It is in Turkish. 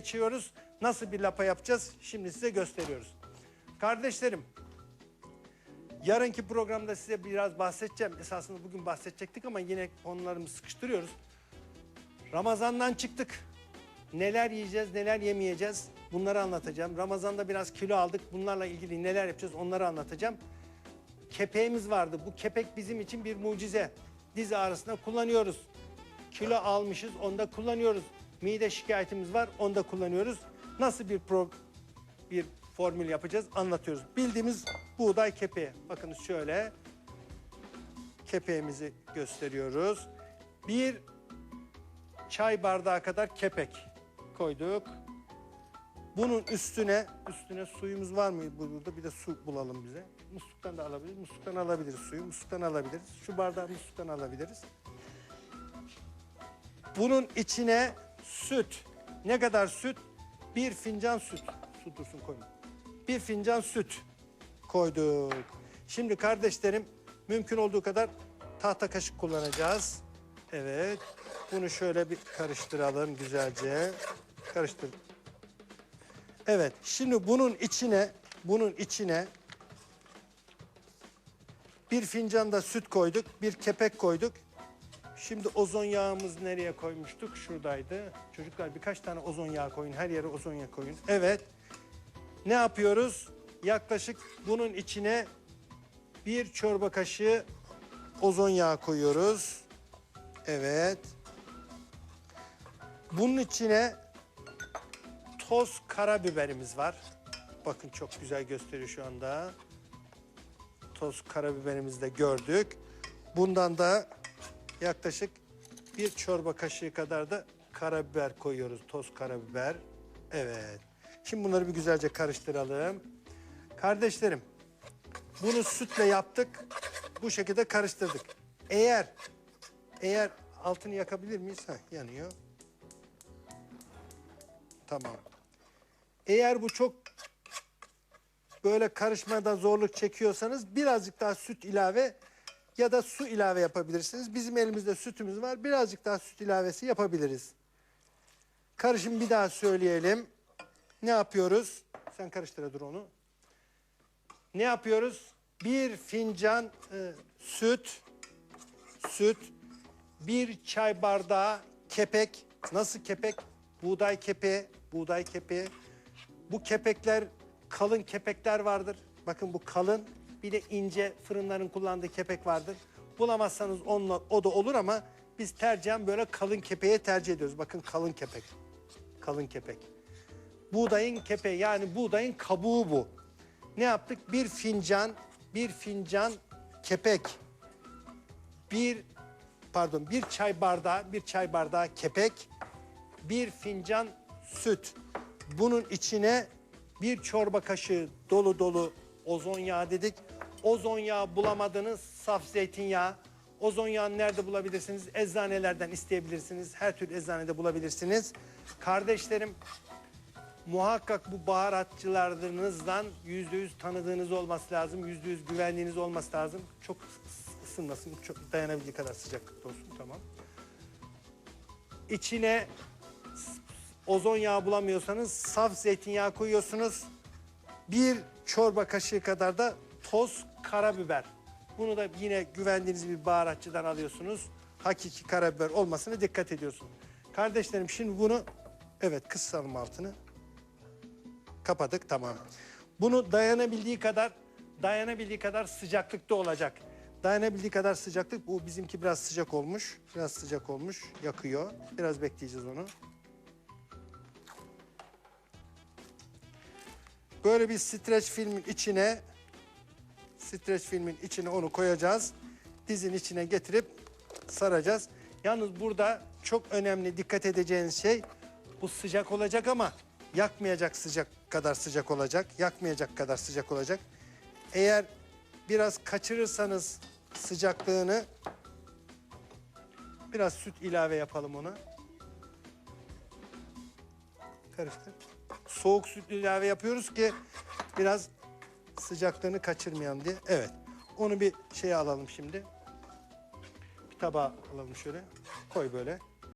geçiyoruz. Nasıl bir lapa yapacağız? Şimdi size gösteriyoruz. Kardeşlerim, yarınki programda size biraz bahsedeceğim. Esasında bugün bahsedecektik ama yine konularımızı sıkıştırıyoruz. Ramazandan çıktık. Neler yiyeceğiz, neler yemeyeceğiz bunları anlatacağım. Ramazanda biraz kilo aldık. Bunlarla ilgili neler yapacağız onları anlatacağım. Kepeğimiz vardı. Bu kepek bizim için bir mucize. Diz ağrısında kullanıyoruz. Kilo almışız, onda kullanıyoruz. Mide şikayetimiz var, onda kullanıyoruz. Nasıl bir pro bir formül yapacağız anlatıyoruz. Bildiğimiz buğday kepeği. Bakın şöyle kepeğimizi gösteriyoruz. Bir çay bardağı kadar kepek koyduk. Bunun üstüne üstüne suyumuz var mı burada? Bir de su bulalım bize. Musluktan da alabiliriz. Musluktan alabiliriz suyu. Musluktan alabiliriz. Şu bardağı musluktan alabiliriz. Bunun içine süt. Ne kadar süt? Bir fincan süt. Su dursun koyma. Bir fincan süt koyduk. Şimdi kardeşlerim mümkün olduğu kadar tahta kaşık kullanacağız. Evet. Bunu şöyle bir karıştıralım güzelce. Karıştır. Evet. Şimdi bunun içine bunun içine bir fincan da süt koyduk, bir kepek koyduk. Şimdi ozon yağımız nereye koymuştuk? Şuradaydı. Çocuklar birkaç tane ozon yağı koyun. Her yere ozon yağı koyun. Evet. Ne yapıyoruz? Yaklaşık bunun içine bir çorba kaşığı ozon yağı koyuyoruz. Evet. Bunun içine toz karabiberimiz var. Bakın çok güzel gösteriyor şu anda. Toz karabiberimizi de gördük. Bundan da yaklaşık bir çorba kaşığı kadar da karabiber koyuyoruz. Toz karabiber. Evet. Şimdi bunları bir güzelce karıştıralım. Kardeşlerim, bunu sütle yaptık. Bu şekilde karıştırdık. Eğer eğer altını yakabilir miyiz? Heh, yanıyor. Tamam. Eğer bu çok böyle karışmada zorluk çekiyorsanız birazcık daha süt ilave ya da su ilave yapabilirsiniz. Bizim elimizde sütümüz var. Birazcık daha süt ilavesi yapabiliriz. Karışım bir daha söyleyelim. Ne yapıyoruz? Sen karıştır dur onu. Ne yapıyoruz? Bir fincan e, süt, süt, bir çay bardağı kepek. Nasıl kepek? Buğday kepeği, buğday kepeği. Bu kepekler kalın kepekler vardır. Bakın bu kalın. Bir de ince fırınların kullandığı kepek vardır. Bulamazsanız onunla o da olur ama biz tercihen böyle kalın kepeğe tercih ediyoruz. Bakın kalın kepek. Kalın kepek. Buğdayın kepeği yani buğdayın kabuğu bu. Ne yaptık? Bir fincan, bir fincan kepek. Bir pardon bir çay bardağı, bir çay bardağı kepek, bir fincan süt. Bunun içine bir çorba kaşığı dolu dolu ozon yağı dedik. Ozon yağı bulamadınız, saf zeytinyağı. Ozon yağını nerede bulabilirsiniz? Eczanelerden isteyebilirsiniz. Her türlü eczanede bulabilirsiniz. Kardeşlerim muhakkak bu baharatçılarınızdan yüzde yüz tanıdığınız olması lazım. Yüzde yüz güvenliğiniz olması lazım. Çok ıs- ısınmasın, çok dayanabildiği kadar sıcaklıkta olsun. Tamam. İçine ozon yağı bulamıyorsanız saf zeytinyağı koyuyorsunuz. Bir çorba kaşığı kadar da toz karabiber. Bunu da yine güvendiğiniz bir baharatçıdan alıyorsunuz. Hakiki karabiber olmasına dikkat ediyorsunuz. Kardeşlerim şimdi bunu evet kısalım altını. Kapadık tamam. Bunu dayanabildiği kadar dayanabildiği kadar sıcaklıkta olacak. Dayanabildiği kadar sıcaklık bu bizimki biraz sıcak olmuş. Biraz sıcak olmuş. Yakıyor. Biraz bekleyeceğiz onu. Böyle bir streç filmin içine streç filmin içine onu koyacağız. Dizin içine getirip saracağız. Yalnız burada çok önemli dikkat edeceğiniz şey bu sıcak olacak ama yakmayacak sıcak kadar sıcak olacak. Yakmayacak kadar sıcak olacak. Eğer biraz kaçırırsanız sıcaklığını biraz süt ilave yapalım ona. Karıştır. Soğuk süt ilave yapıyoruz ki biraz sıcaklığını kaçırmayalım diye. Evet. Onu bir şeye alalım şimdi. Bir tabağa alalım şöyle. Koy böyle.